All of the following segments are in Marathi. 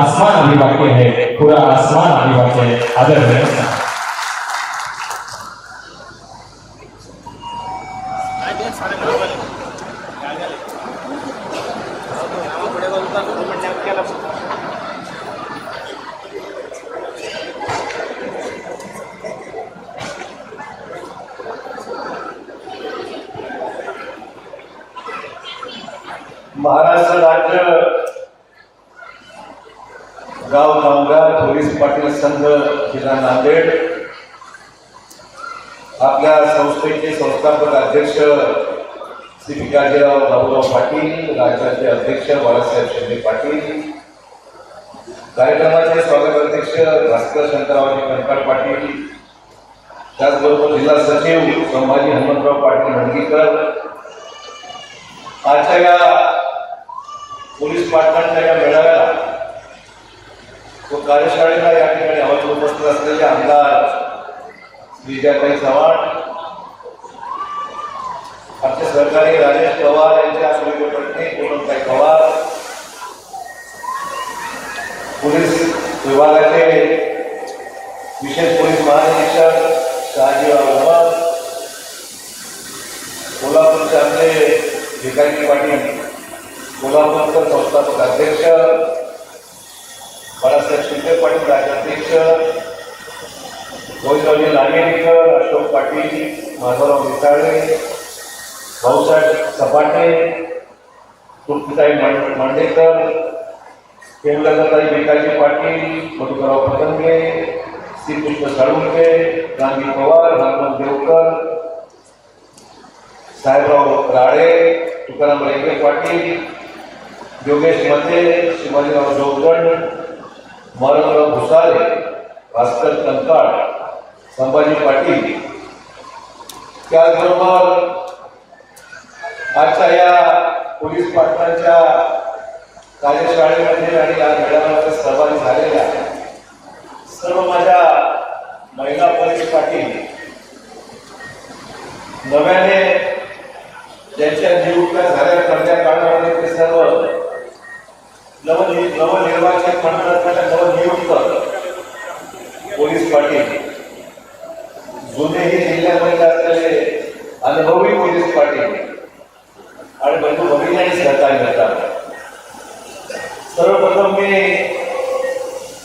आसमान अभी बाकी है पूरा आसमान अभी बाकी है। आदरणीय महाराष्ट्र राज्य गाव कामगार पोलीस पाटील संघ जिल्हा नांदेड आपल्या संस्थापक अध्यक्ष श्री भिकाजीराव बाबूराव पाटील राज्याचे अध्यक्ष बाळासाहेब शिंदे पाटील कार्यक्रमाचे स्वागत अध्यक्ष भास्कर शंकररावजी कणकाळ पाटील त्याचबरोबर जिल्हा सचिव संभाजी हनुमंतराव पाटील हणगीकर आजच्या या पोलीस पाटलांच्या या मेळाव्याला व कार्यशाळेला या ठिकाणी आवाज उपस्थित असलेले आमदार विजयाताई चव्हाण आमचे सहकारी राजेश पवार यांच्या सुरेख पत्नी पूनमताई पवार पोलीस विभागाचे विशेष पोलीस महानिरीक्षक शहाजीराव अहमद कोल्हापूरचे आमचे भिकाजी पाटील कोल्हापूरकर संस्थापक अध्यक्ष बाळासाहेब शिंदे पाटील राज्याध्यक्ष गोविंदरावजी लांगेकर अशोक पाटील माधवराव मिसाळे भाऊसाहेब सपाटे तुर्तीताई मांड- मांडेकर केवलताई भिकाजी पाटील मधुकरराव पतंगे श्रीकृष्ण साळुंके गांधी पवार हनुमंत देवकर साहेबराव राळे तुकाराम रेंगे पाटील योगेश मते शिवाजीराव जोगण मारुतराव भुसारे भास्कर कंकाळ संभाजी पाटील. त्याचबरोबर आजच्या या पोलीस पाटलांच्या कार्यशाळेमध्ये आणि या मेळाव्यामध्ये सहभागी झालेल्या सर्व माझ्या महिला पोलीस पाटील नव्याने ज्यांच्या नियुक्त्या झाल्या पहिल्या काळामध्ये ते सर्व नवनि नवनिर्वाचित मंडळाच्या नवनियुक्त पोलीस पाटील जुनेही जिल्ह्यामध्ये असलेले अनुभवी पोलीस पाटील आणि बंधू भगिनींनी सहकार्य करतात. सर्वप्रथम मी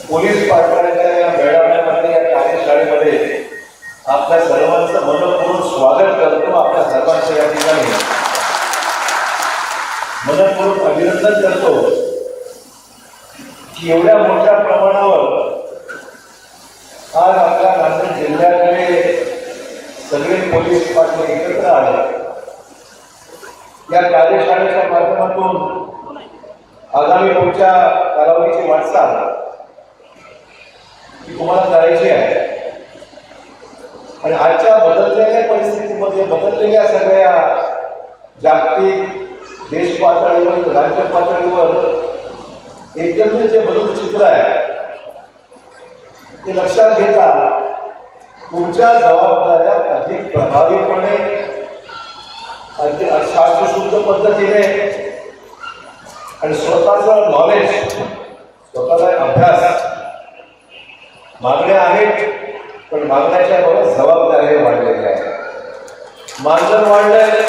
पोलीस पाठवण्याच्या या मेळाव्यामध्ये या कार्यशाळेमध्ये आपल्या सर्वांचं मनपूर्वक स्वागत करतो आपल्या सर्वांचं या ठिकाणी. मनपूर्वक अभिनंदन करतो की एवढ्या मोठ्या प्रमाणावर आज आपल्या नांदेड जिल्ह्याकडे सगळे पोलीस पाटील एकत्र आले. या कार्यशाळेच्या माध्यमातून आगामी पुढच्या कालावधीची वाटचाल ही तुम्हाला करायची आहे. आणि आजच्या बदललेल्या परिस्थितीमध्ये बदललेल्या सगळ्या जागतिक देश पातळीवर राज्य पातळीवर एकंदरीत जे बदल चित्र आहे ते लक्षात घेता तुमच्या जबाबदाऱ्या अधिक प्रभावीपणे शास्त्रशुद्ध पद्धतीने आणि स्वतःचं नॉलेज स्वतःचा अभ्यास. मागण्या आहेत पण मागण्याच्या बरोबर जबाबदाऱ्या वाढलेल्या आहेत. मानधन वाढलंय.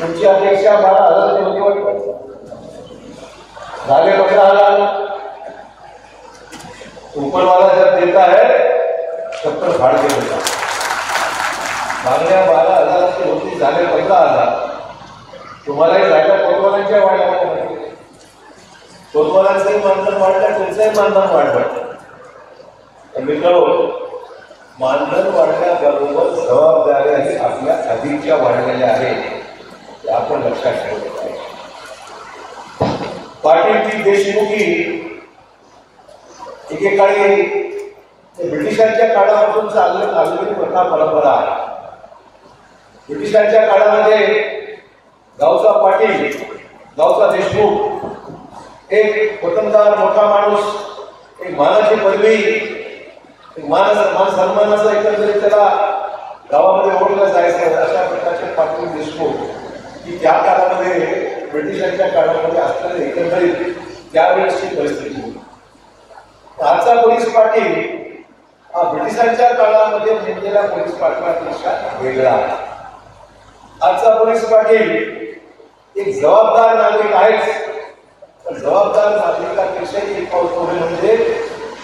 तुमची अपेक्षा बारा हजाराची होती वाटत झाले पंधरा हजार. उपरवाला जर देता है तब तर फाड़ देता मागण्या बारा झाले पैसा आला तुम्हालाही झाल्या कोतवालांच्या वाढल्या कोतवालांचंही मानधन वाढलं तुमचंही मानधन वाढलं. तर मित्रांनो मानधन वाढल्याबरोबर जबाबदाऱ्याही आपल्या अधिकच्या वाढलेल्या आहेत ते आपण लक्षात ठेवलं पाहिजे. पाटीलची देशमुखी एकेकाळी ब्रिटिशांच्या काळापासून चाललं चाललेली प्रथा परंपरा आहे. ब्रिटिशांच्या काळामध्ये गावचा पाटील गावचा देशमुख एक वतनदार मोठा माणूस एक मानाची पदवी एक मान मान सन्मानाचा एकंदरीत त्याला गावामध्ये ओळखलं जायचं अशा प्रकारचे पाटील देशमुख की त्या काळामध्ये ब्रिटिशांच्या काळामध्ये असलेले एकंदरीत त्यावेळेसची परिस्थिती होती. आजचा पोलीस पाटील हा ब्रिटिशांच्या काळामध्ये नेमलेल्या पोलीस पाटलापेक्षा वेगळा आहे. आजचा पोलीस पाटील एक जबाबदार नागरिक आहेच. पण जबाबदार नागरिकांपेक्षाही एक पाऊल पुढे म्हणजे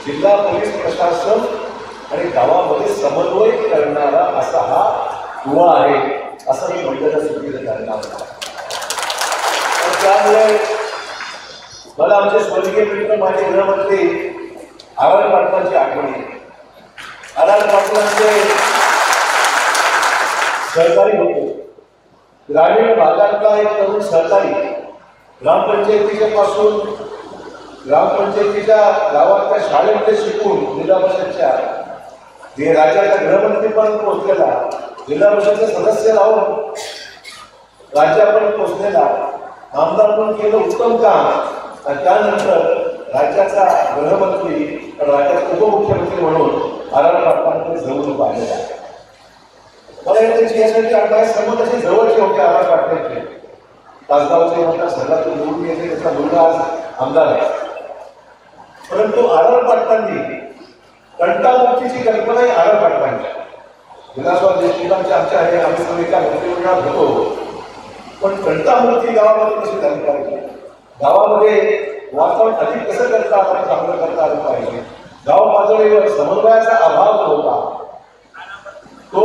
जिल्हा पोलीस प्रशासन आणि गावामध्ये समन्वय करणारा असा हा दुवा आहे असं मी म्हटलं चुकीचं करणार त्यामुळे मला आमचे स्वर्गीय मित्र माझे गृहमंत्री आर पाटलांची आठवण येते. आर पाटलांचे सहकारी होते. ग्रामीण भागातला एक तरुण सहकारी ग्रामपंचायतीच्या पासून ग्रामपंचायतीच्या गावातल्या शाळेमध्ये शिकून जिल्हा परिषदच्या हे राज्याचा गृहमंत्री पण पोहोचलेला जिल्हा परिषदचे सदस्य राहून राज्यापर्यंत पोहोचलेला आमदार पण केलं उत्तम काम. आणि त्यानंतर राज्याचा गृहमंत्री राज्याचा उपमुख्यमंत्री म्हणून आराम आर पाटलांकडे जवळून पाहिलेला आहे मला त्यांची यासाठी काय सर्व तसे जवळचे होते आर आर तासगावचे म्हणतात संघातून निवडून येते त्याचा मुलगा आज आमदार आहे. परंतु आर आर पाटलांनी कंटामुक्तीची कल्पना ही आर आर पाटलांची विलासराव देशमुखांचे आमच्या आहे आम्ही सर्व एका मंत्रिमंडळात होतो पण कंटामूर्ती गावामध्ये कशी झाली पाहिजे? गावामध्ये वातावरण अधिक कसं करता आपण चांगलं करता आलं पाहिजे. गाव पातळीवर समन्वयाचा अभाव होता. तो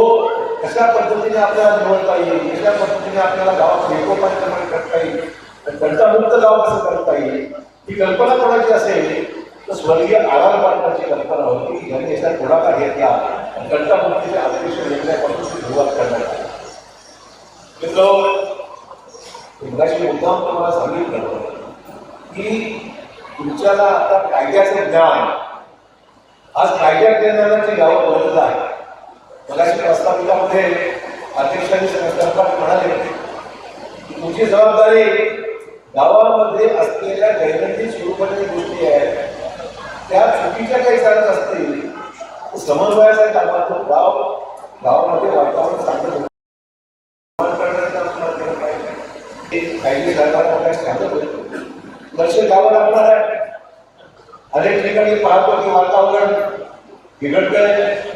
कशा पद्धतीने आपल्याला निवडता येईल कशा पद्धतीने आपल्याला गावात एकोपात निर्माण करता येईल आणि कंटामुक्त गाव कसं करता येईल ही कल्पना कोणाची असेल तर स्वर्गीय आधार पाटलाची कल्पना होती की ज्यांनी याचा पुढाकार घेतला आणि कंटामुक्तीच्या अतिशय निर्णयापासून सुरुवात करण्यात आली. मित्र मगाशी मुद्दाम तुम्हाला सांगितलं की तुमच्याला आता कायद्याचं ज्ञान आज कायद्या ज्ञानाची गावं गरज आहे मगाशी प्रस्ताविकामध्ये अध्यक्षांनी सरकार म्हणाले की तुमची जबाबदारी गावामध्ये असलेल्या दैनंदिन स्वरूपाच्या गोष्टी आहेत. त्या चुकीच्या काही चालत असतील समन्वयाच्या कामातून गाव गावामध्ये वातावरण चांगलं निर्माण पाहिजे. सांगत लक्ष द्यावं लागणार आहे अनेक ठिकाणी पाहतो की वातावरण बिघडतंय.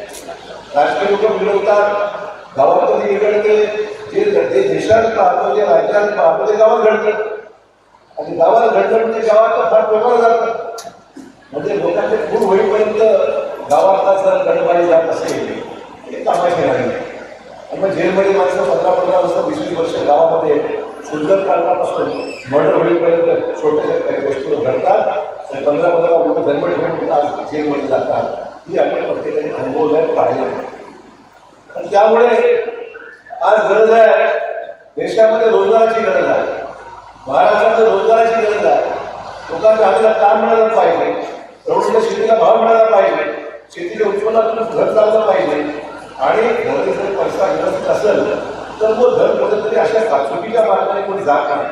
राजकीय लोक बिघडवतात गावामध्ये इकडे जे ते देशात पाहतो जे राज्यात पाहतो ते गावात घडतं. आणि गावात घडतं म्हणजे गावात फार प्रमाण जातं म्हणजे लोकांचे खूप होईपर्यंत गावातला जर गडबडी जात असेल हे कामाचे नाही आणि मग जेलमध्ये माणसं पंधरा पंधरा वर्ष वीस वीस वर्ष गावामध्ये सुंदर काळापासून मर्डर होईपर्यंत छोट्या काही गोष्टी घडतात. आणि पंधरा पंधरा लोक जन्म ठेवून आज जेलमध्ये जातात. ही आपण प्रत्येकाने अनुभवलं आहे पाहिलं आणि त्यामुळे आज गरज आहे देशामध्ये रोजगाराची गरज आहे महाराष्ट्रामध्ये रोजगाराची गरज आहे. लोकांच्या हाताला काम मिळालं पाहिजे प्रौढ शेतीला भाव मिळाला पाहिजे शेतीच्या उत्पन्नातून घर चाललं पाहिजे. आणि घरी जर पैसा व्यवस्थित असेल तर मग घर कुठेतरी अशा का- चुकीच्या मार्गाने कोणी जात नाही.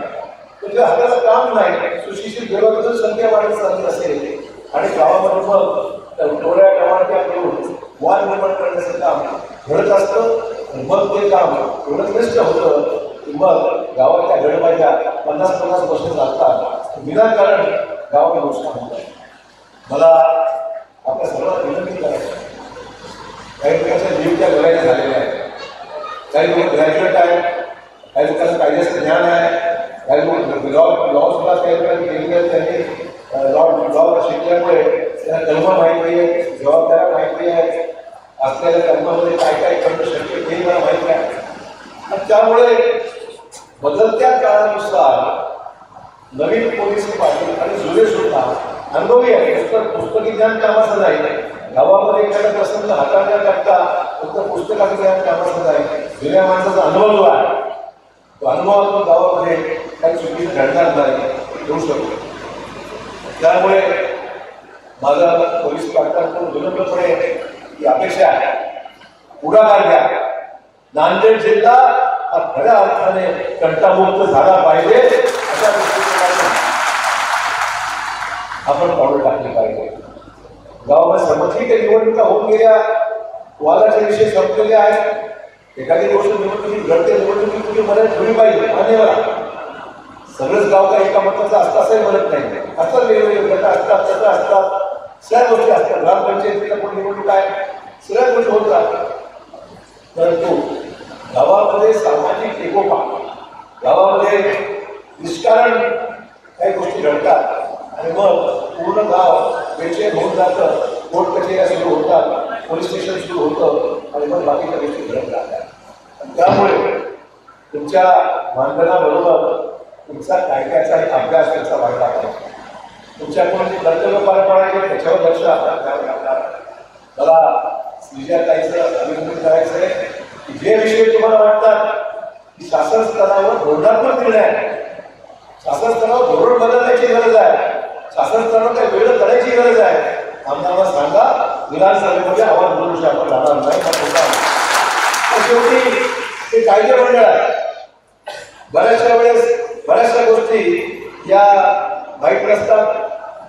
म्हणजे हाताला काम नाही सुशिक्षित बेरोजगार संख्या वाढत चालली असेल आणि गावाबरोबर तर थोड्या टमाट्या करून वाद निर्माण करण्याचं काम घडत असतं. मग ते काम एवढं क्लिष्ट होतं की मग गावाच्या गडबाईला पन्नास पन्नास वर्ष लागतात. विनाकारण गावाला नुकसान होतं मला आपल्या सर्वांना विनंती करायची काही लोकांच्या जीवच्या लढाया झालेल्या आहेत. काही लोक ग्रॅज्युएट आहेत. काही लोकांचं कायद्याचं ज्ञान आहे. काही लोक लॉ लॉ सुद्धा काही लोकांनी केलेले आहेत त्यांनी. लॉ लॉ शिकल्यामुळे त्या कलम माहिती आहे जबाबदाऱ्या माहिती आहेत असलेल्या कर्मामध्ये काय काय करणं शक्य हे मला माहिती आहे आणि त्यामुळे बदलत्या काळानुसार नवीन पोलीस पाटील आणि जुने सुद्धा अनुभवी आहे तर पुस्तकी ज्ञान कामाचं नाही. गावामध्ये एखादा प्रसंग हाताळण्याकरता फक्त पुस्तकाचं ज्ञान कामाचं नाही. जुन्या माणसाचा अनुभव जो आहे तो अनुभव आपण गावामध्ये काही चुकीचं घडणार नाही होऊ शकतो. त्यामुळे माझा पोलीस पाटलांकडून विनम्रपणे ही अपेक्षा आहे. पुढाकार घ्या. नांदेड जिल्हा हा खऱ्या अर्थाने कंटामुक्त झाला पाहिजे अशा आपण पाऊल टाकले पाहिजे. गावामध्ये समजली काही निवडणुका होऊन गेल्या वादाचे विषय संपलेले आहेत. एखादी गोष्ट निवडणुकीत घडते निवडणुकीत तुम्ही मदत ठेवली पाहिजे मान्यवर सगळंच गाव काही एका मताचं असतं असंही म्हणत नाही. असतात वेगवेगळे गट असतात तसं असतात. सगळ्या गोष्टी असतात. ग्रामपंचायतीला कोण निवडणूक आहे सगळ्या गोष्टी होत राहतात. परंतु गावामध्ये सामाजिक एकोपा गावामध्ये निष्कारण काही गोष्टी घडतात. आणि मग पूर्ण गाव बेचैन होऊन जातं. कोर्ट कचेऱ्या सुरू होतात. पोलीस स्टेशन सुरू होतं. आणि मग बाकीच्या गोष्टी घडत राहतात. आणि त्यामुळे तुमच्या मानधनाबरोबर तुमचा कायद्याचाही अभ्यास त्यांचा वाढला पाहिजे. तुमच्याकडून जे कर्तव्य पार पाडायचे त्याच्यावर लक्ष आपण द्यावं लागणार मला विजयाताईचं अभिनंदन करायचं. आहे की जे विषय तुम्हाला वाटतात की शासन स्तरावर धोरणात्मक निर्णय आहे. शासन स्तरावर धोरण बदलण्याची गरज आहे. शासन स्तरावर काही वेळ करायची गरज आहे. आम्हाला सांगा विधानसभेमध्ये आवाज बोलू आपण जाणार नाही शेवटी ते कायदे मंडळ आहे. बऱ्याचशा वेळेस बऱ्याचशा गोष्टी या वाईट नसतात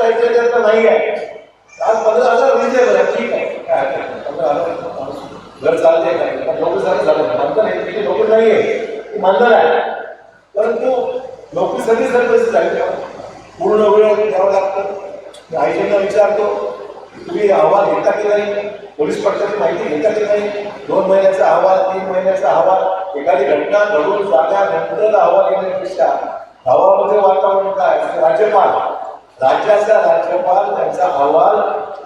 क्रायटेरिया तर नाही आहे. आज पंधरा हजार रिजनेबल आहे ठीक आहे काय हरकत नाही. पंधरा हजार माणूस घर चालते काय नोकरी झालं झालं मानधन आहे तिथे नोकरी नाही आहे ती मानधन आहे परंतु नोकरीसाठी जर पैसे झाले पूर्ण वेळ द्यावं लागतं मी आईजींना विचारतो की तुम्ही अहवाल घेता की नाही पोलीस पक्षाची माहिती घेता की नाही दोन महिन्याचा अहवाल तीन महिन्याचा अहवाल एखादी घटना घडून जाण्यानंतर अहवाल घेण्यापेक्षा गावामध्ये वातावरण काय तर राज्यपाल राज्याचा राज्यपाल त्यांचा अहवाल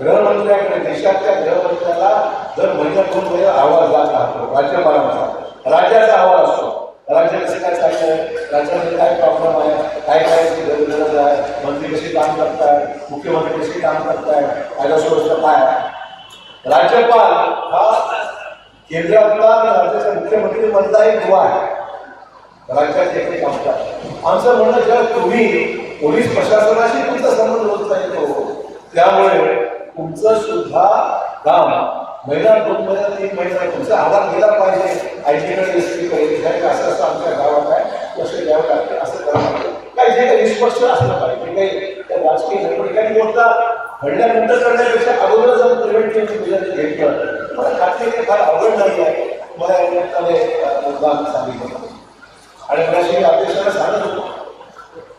गृहमंत्र्याकडे देशाच्या गृहमंत्र्याला दर महिन्यात दोन महिन्यात अहवाल जात राहतो राज्यपालांचा राज्याचा अहवाल असतो. राज्य काय काय आहे राज्यामध्ये काय प्रॉब्लेम आहे? काय काय गरज आहे? मंत्री कशी काम करताय? मुख्यमंत्री कशी काम करताय? कायदा सुव्यवस्था काय आहे? राज्यपाल हा केंद्रातला राज्याचा मुख्यमंत्री मधलाही दुवा आहे. राज्यात एकही काम आमचं म्हणणं जेव्हा तुम्ही पोलीस प्रशासनाशी तुमचा संबंध होत येतो त्यामुळे तुमचं सुद्धा काम महिला दोन महिना तीन महिना तुमचा आधार गेला पाहिजे. आयटीकडे एस असं असं आमच्या गावात आहे. असं द्यावं लागते. असं करावं लागतं. काही जे काही निष्पक्ष असलं पाहिजे. काही त्या राजकीय गडबडी काही गोष्ट घडल्यानंतर करण्यापेक्षा अगोदर जर प्रिव्हेंटिव्ह मेजर घेतलं मला खात्री आहे फार अवघड नाही आहे. मला या निमित्ताने सांगितलं. आणि मगाशी मी अध्यक्षाला सांगत होतो.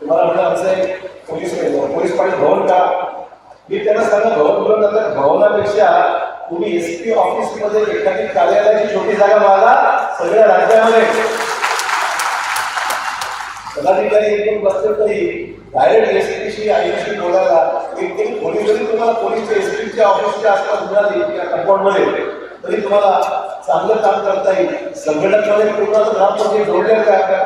तुम्हाला म्हणलं आमचं एक पोलीस पोलीस पाटील भवन का? मी त्यांना सांगत भवन भवन नंतर भवनापेक्षा तुम्ही एसपी ऑफिस ऑफिसमध्ये एखादी कार्यालयाची छोटी जागा मागा सगळ्या राज्यामध्ये. पदाधिकारी एकदम बसले तरी डायरेक्ट एस पीशी आईशी बोलायला एकदम एक खोली जरी तुम्हाला पोलीसच्या एस पीच्या ऑफिसच्या आसपास मिळाली त्या कंपाऊंडमध्ये तरी तुम्हाला चांगलं काम करता येईल. संघटनामध्ये पूर्ण ग्रामपंचायत जोडल्या का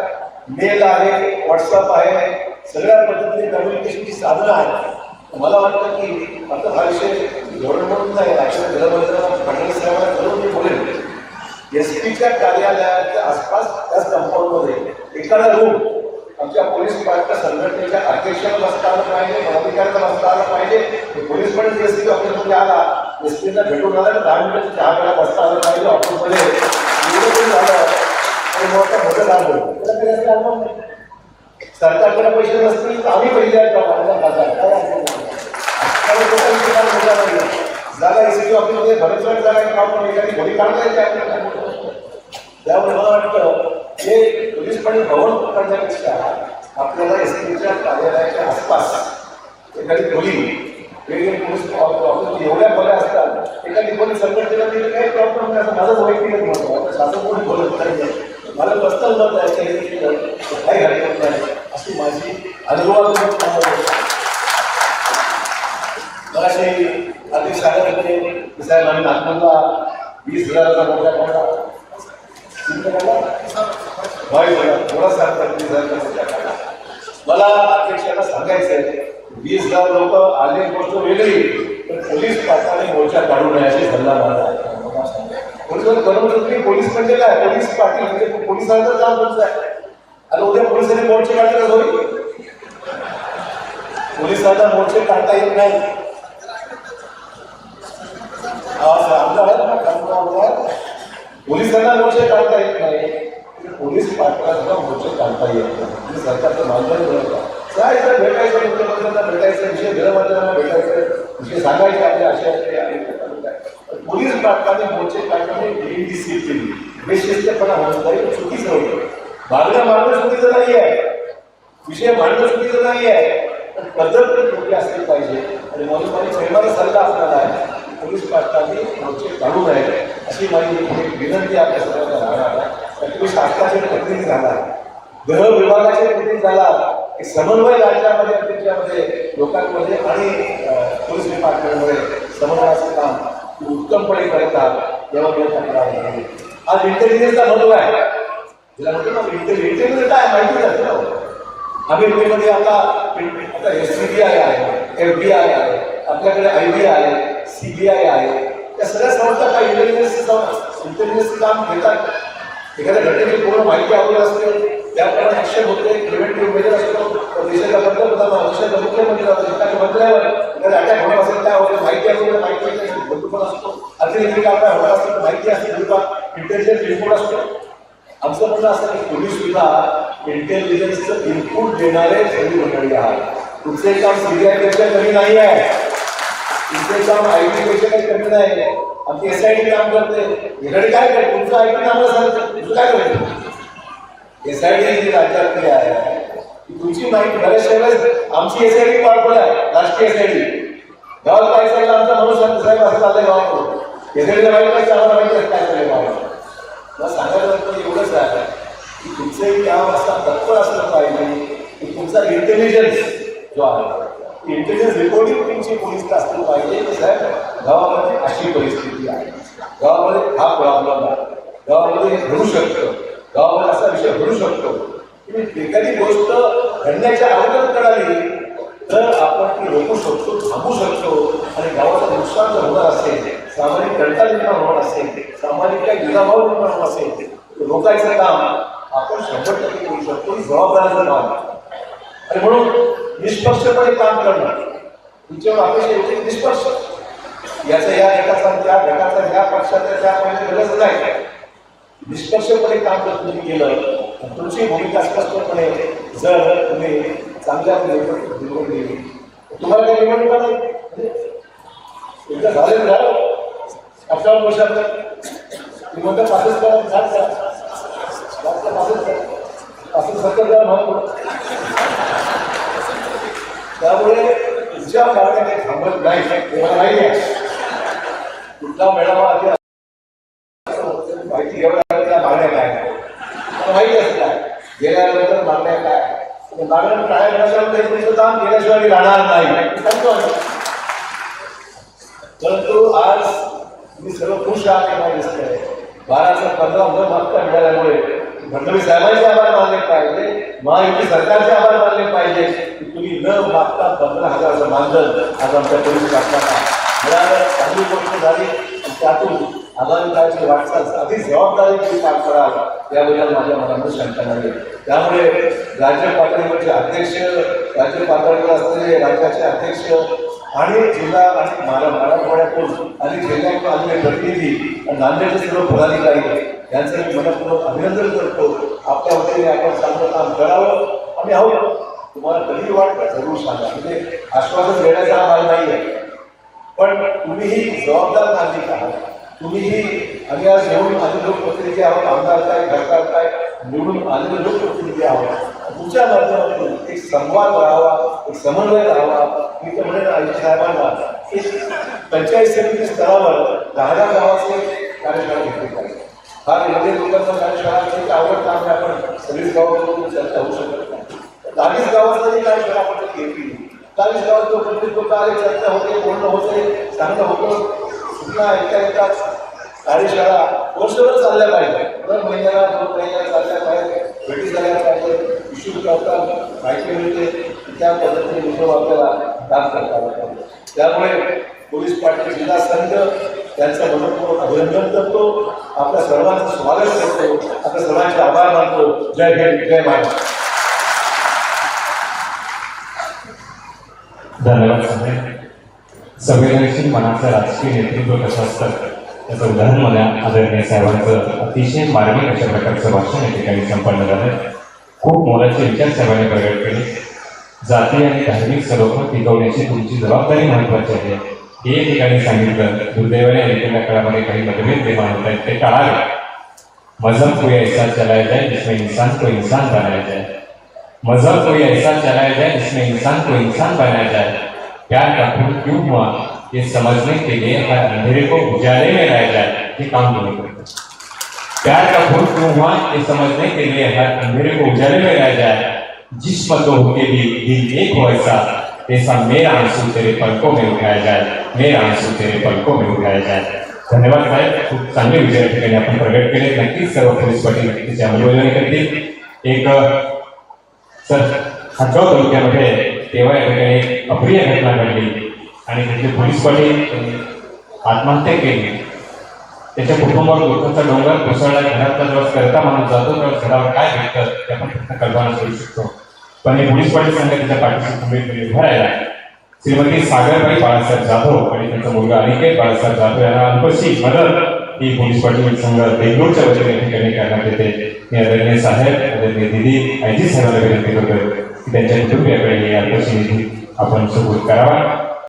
मेल आहे व्हॉट्सअप आहे सगळ्या पद्धतीने कम्युनिकेशनची साधनं आहेत. मला वाटतं की आता हा विषय धोरण म्हणून नाही राज्याच्या गृहमंत्र्यांना फडणवीस साहेबांना करून मी बोलेल एस पीच्या कार्यालयाच्या आसपास त्याच कंपाऊंडमध्ये एखादा रूम आमच्या पोलीस विभागाच्या संघटनेच्या अध्यक्षाला बसता आलं पाहिजे पदाधिकाऱ्याला बसता आलं पाहिजे पोलीस पण एस पी ऑफिसमध्ये आला. एस पीला भेटून आला. तर दहा मिनिटाच्या चहा वेळा बसता आलं पाहिजे ऑफिसमध्ये. झालं. आणि मोठा मोठं लाभ होईल सरकारकडे पैसे नसतील तर आम्ही पहिले आहेत जागा एस ऑफिसमध्ये बरेच जागा काम एखादी घोडी काढता आपल्याला. त्यामुळे मला वाटतं हे पोलीस भवन करण्यापेक्षा आपल्याला एस कार्यालयाच्या आसपास एखादी खोली वेगवेगळे पोलीस ऑफिस एवढ्या खोल्या असतात एखादी खोली संघटनेला दिली काही प्रॉब्लेम नाही असं माझं वैयक्तिक मत आहे आता शासन कोणी बोलत नाही मला पर्सनल मत आहे की हे केलं तर काही हरकत नाही अशी माझी अनुभवात्मक मत आहे. मगाशी अध्यक्ष सांगत होते की साहेब आम्ही नागपूरला वीस हजाराचा मोठा काढला किती काढला? बावीस हजार थोडा सांगतात वीस हजाराचा मोठा काढला मला अध्यक्षाला सांगायचं आहे वीस हजार लोक आले गोष्ट वेगळी पण पोलीस पाटाने मोर्चा काढू नये अशी सल्ला माझा म्हणून पोलीस तुम्ही पोलीस म्हणजे काय पोलीस पाटील म्हणजे पोलिसांचं काम कोणतं आहे आणि उद्या पोलिसांनी मोर्चे काढले तर होईल पोलिसांना मोर्चे काढता येत नाही. ना, पोलिसांना मोर्चे काढता येत नाही. पोलीस पाटलांना मोर्चे काढता येत नाही. सरकारचं मानधन करत काय इथं भेटायचं मुख्यमंत्र्यांना भेटायचं विषय गृहमंत्र्यांना भेटायचं. विषय सांगायचे आपले असे असे पण पोलीस पाटलांनी मोर्चे काढणे बेशिस्तपणा होऊन जाईल चुकीचं होतं. मागणं मागणं चुकीचं नाही आहे. विषय मांडणं चुकीचं नाही आहे. पण पद्धत पण योग्य असली पाहिजे. आणि म्हणून माझी प्रेमाचा सल्ला असणार आहे. पोलीस पाटलांनी मोर्चे काढू नये अशी माझी एक विनंती आपल्या सर्वांना राहणार आहे. तुम्ही शासनाचे प्रतिनिधी झाला. गृह विभागाचे प्रतिनिधी झाला. समन्वय राज्यामध्ये त्याच्यामध्ये लोकांमध्ये आणि पोलीस डिपार्टमेंटमध्ये समन्वयाचं काम उत्तमपणे करतात यावर मी आज इंटेलिजन्सचा महत्त्व आहे. तिला म्हणतो ना इंटेलिजन्स काय माहिती असतं हो. अमेरिकेमध्ये आता आता एस सी बी आय आहे एफ बी आय आहे आपल्याकडे आय बी आय आहे सी बी आय आहे. त्या सगळ्या संस्था काय इंटेलिजन्स इंटेलिजन्सचं काम घेतात? एखाद्या घटनेची पूर्ण माहिती आपल्याला असते. त्यामुळे ऍक्शन होते प्रिव्हेंटिव्ह मेजर असतो तर देशाच्या पंतप्रधान देशाच्या मुख्यमंत्री देशाच्या मंत्र्यावर एखादा अटॅक होणार असेल त्या वगैरे माहिती असेल तर माहिती येते, असतो. अतिरेकी कारवाई होणार असेल तर माहिती किंवा इंटेलिजन्स रिपोर्ट असतो. आमचं म्हणणं असतं की तुम्ही सुद्धा इंटेलिजन्सचं इनपुट देणारे सगळी मंडळी आहात. तुमचे काम सीबीआयपेक्षा कमी नाही आहे. तुमचे काम आय टी पेक्षा काही कमी नाही आमची एस आय टी काम करते. काय करते? तुमचं आय टी आम्हाला सांगतं. तुमचं काय करते? एस आय टी जी राज्यातली आहे तुमची माहिती बऱ्याचशा वेळेस आमची एस आय टी आहे राष्ट्रीय एस आय गावात काय सांगितलं आमचा मनोज सांगतो साहेब असं चाललंय गावाकडून एस आय माहिती नाही आम्हाला माहिती काय चाललंय गावात मला सांगायचं तर एवढंच आहे की तुमचंही काम असा तत्पर असलं पाहिजे की तुमचा इंटेलिजन्स जो आहे इंटेलिजन्स रिपोर्टिंग तुमची पोलिसला असलं पाहिजे की साहेब गावामध्ये अशी परिस्थिती आहे गावामध्ये हा प्रॉब्लेम आहे गावामध्ये हे घडू शकतं गावामध्ये असा विषय घडू शकतो. तुम्ही एखादी गोष्ट घडण्याच्या अगोदर कळाली तर आपण ती रोखू शकतो थांबू शकतो. आणि गावाचं नुकसान जर होणार असेल सामाजिक तडका निर्माण होणार असेल सामाजिक काही दुजाभाव निर्माण होणार असेल रोखायचं काम आपण शंभर टक्के करू शकतो ही जबाबदारीचं काम आणि म्हणून निष्पक्षपणे काम करणं तुमच्यावर अपेक्षा येते निष्पक्ष. याचा या गटाचा त्या गटाचा या पक्षाचा त्या पक्षाचा गरज नाही. निष्पक्षपणे काम जर तुम्ही केलं आणि तुमची भूमिका स्पष्टपणे जर तुम्ही चांगल्या निवडणूक निवडली तुम्हाला काही निवडणुका नाही? एकदा झाले झालं अठ्ठावन्न वर्षात तुम्ही निवडणूक पासच करा झालं का जास्त पासच करा पासच सत्तर द्या म्हणून. त्यामुळे तुमच्या मार्गाने थांबत नाही तुम्हाला मला माहिती आहे कुठला मेळावा आधी माहिती घ्यावा लागेल त्या मागण्या काय आहेत. मला माहिती असतात गेल्यानंतर मागण्या काय? मागण्या काय नसेल तुमचं काम केल्याशिवाय राहणार नाही. सांगतो परंतु आज मी सर्व खुश राहते हे दिसत आहे बाराचा पंधरा हजार मागता मिळाल्यामुळे. फडणवीस साहेबांचे आभार मानले पाहिजे. महायुती सरकारचे आभार मानले पाहिजे. की तुम्ही न मागता पंधरा हजाराचं मानधन आज आमच्या पोलीस काढता मिळालं चांगली गोष्ट झाली त्यातून आगामी काळाची वाटचाल अधिक जबाबदारी पार कराल याबद्दल माझ्या मनामध्ये शंका नाही. त्यामुळे राज्य पातळीवरचे अध्यक्ष राज्य पातळीवर असलेले राज्याचे अध्यक्ष आणि जिल्हा आणि मारा मराठवाड्यातून आणि जिल्ह्यातून आलेले प्रतिनिधी आणि नांदेडचे सर्व पदाधिकारी यांचं मी मनपूर्वक अभिनंदन करतो. आपल्या वतीने आपण चांगलं काम करावं. आम्ही आहोत. तुम्हाला कधी वाटतं? जरूर सांगा. म्हणजे आश्वासन देण्याचा हा माल नाही आहे पण तुम्हीही जबाबदार नागरिक आहात. तुम्हीही आम्ही आज निवडून आलेले लोकप्रतिनिधी आहोत आमदार काय खासदार काय निवडून आलेले लोकप्रतिनिधी आहोत. तुमच्या माध्यमातून एक संवाद राहावा एक समन्वय राहावा. मी तर म्हणेन आई साहेबांना एक पंचायत समिती स्तरावर दहा दहा गावाचे कार्यशाळा घेतली पाहिजे. हा एवढे लोकांचा कार्यशाळा म्हणजे आवड काम आपण सगळीच गावात चर्चा होऊ शकत नाही. दहावीस गावात जरी कार्यशाळा आपण केली घेतली चाळीस गावात जो पंडित लोक आले चर्चा होते बोलणं होते सांगणं होतं सूचना ऐका ऐकाच कार्यशाळा वर्षभर चालल्या पाहिजे. दर महिन्याला दोन महिन्याला चालल्या पाहिजे भेटी झाल्या पाहिजे इश्यू करतात माहिती मिळते त्या पद्धतीने उद्योग आपल्याला काम करता आलं त्यामुळे पोलीस पाटील जिल्हा संघ त्यांचं मनपूर्वक अभिनंदन करतो. आपल्या सर्वांचं स्वागत करतो. आपल्या सर्वांचे आभार मानतो. जय हिंद जय महाराष्ट्र. धन्यवाद साहेब संवेदनशील मनाचं राजकीय नेतृत्व कसं असतं? त्याचं उदाहरण मला आदरणीय साहेबांचं अतिशय मार्मिक अशा प्रकारचं भाषण या ठिकाणी संपन्न झालं. खूप मोलाचे विचार साहेबांनी प्रगट केले. जाती आणि धार्मिक सलोखा टिकवण्याची तुमची जबाबदारी महत्वाची आहे. हे ठिकाणी सांगितलं. दुर्दैवाने अलीकडल्या काळामध्ये काही मतभेद निर्माण होत आहेत ते टाळावे. मजहब कोई ऐसा चलाया जाए जिसमें इंसान को इंसान बनाया जाए मज़हब कोई ऐसा चलाया जाए जिसमें इंसान को इंसान बनाया जाए। प्यार का फूल क्यों हुआ? ये समझने के लिए हर अंधेरे को उजाले में लाया जाए। ये काम नहीं करते। प्यार का फूल क्यों हुआ? ये समझने के लिए हर अंधेरे को उजाले में लाया जाए। जिस मतो के भी दिल एक हो ऐसा। ऐसा मेरा आँसू तेरे पलकों में उठाया जाए। मेरा आँसू तेरे पलकों में उठाया जाए। धन्यवाद साहेब खूप चांगले विचार या ठिकाणी आपण प्रगट केले नक्कीच सर्व पोलीस पाटील त्याची अंमलबजावणी करतील एक सर हदगाव तालुक्यामध्ये तेव्हा या ठिकाणी अप्रिय घटना घडली. आणि तिथले पोलीस पाटील आत्महत्या केली. त्याच्या कुटुंबावर लोकांचा डोंगर कोसळला घरातला जेव्हा करता माणूस जातो तेव्हा घरावर काय भेटतं ते आपण फक्त कल्पना करू शकतो. पण हे पोलीस पाटील संघ त्याच्या पाठीशी खंबीरपणे उभा राहिला श्रीमती सागरबाई बाळासाहेब जाधव आणि त्यांचा मुलगा अनिकेत बाळासाहेब जाधव यांना अनुपस्थित मदत ही पोलीस पाटील संघ बेंगलोरच्या वतीने ठिकाणी करण्यात येते. मी आदरणीय साहेब आदरणीय दिदी आयजी साहेबांना विनंती करतो की त्यांच्या कुटुंबियाकडे या अल्पशी निधी आपण सुपूर्द करावा.